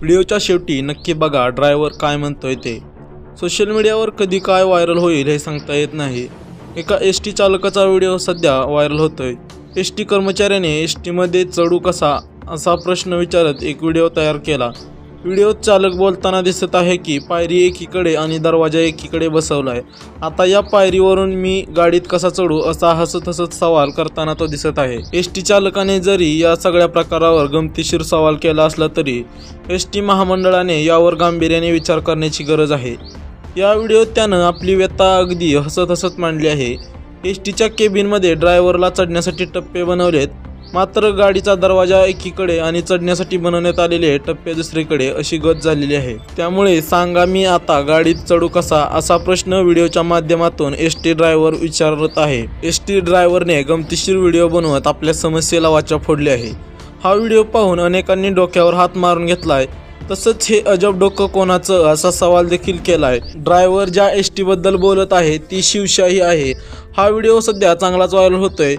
व्हिडिओच्या शेवटी नक्की बघा ड्रायव्हर काय म्हणतोय ते. सोशल मीडियावर कधी काय व्हायरल होईल हे सांगता येत नाही. एका एस टी चालकाचा व्हिडिओ सध्या व्हायरल होतोय. एस टी कर्मचाऱ्याने एस टीमध्ये चढू कसा असा प्रश्न विचारत एक व्हिडिओ तयार केला. व्हिडिओ चालक बोलताना दिसत आहे की पायरी एकीकडे आणि दरवाजा एकीकडे बसवला आहे आता या पायरीवरून मी गाडीत कसा चढू असा हसत हसत सवाल करताना तो दिसत आहे. एस टी चालकाने जरी या सगळ्या प्रकारावर गमतीशीर सवाल केला असला तरी एस टी महामंडळाने यावर गांभीर्याने विचार करण्याची गरज आहे. या व्हिडिओत त्यानं आपली व्यथा अगदी हसत हसत मांडली आहे. एस टीच्या केबिनमध्ये ड्रायव्हरला चढण्यासाठी टप्पे बनवलेत. मात्र गाडीचा दरवाजा एकीकडे आणि चढण्यासाठी बनवण्यात आलेले टप्पे दुसरीकडे अशी गत झालेली आहे. त्यामुळे सांगा मी आता गाडीत चढू कसा असा प्रश्न व्हिडिओच्या माध्यमातून एस टी ड्रायव्हर विचारत आहे. एस टी ड्रायव्हरने गमतीशीर व्हिडिओ बनवत आपल्या समस्येला वाचा फोडली आहे. हा व्हिडिओ पाहून अनेकांनी डोक्यावर हात मारून घेतलाय. तसंच हे अजब डोकं कोणाचं असा सवाल देखील केलाय. ड्रायव्हर ज्या एस टी बद्दल बोलत आहे ती शिवशाही आहे. हा व्हिडिओ सध्या चांगलाच व्हायरल होतोय.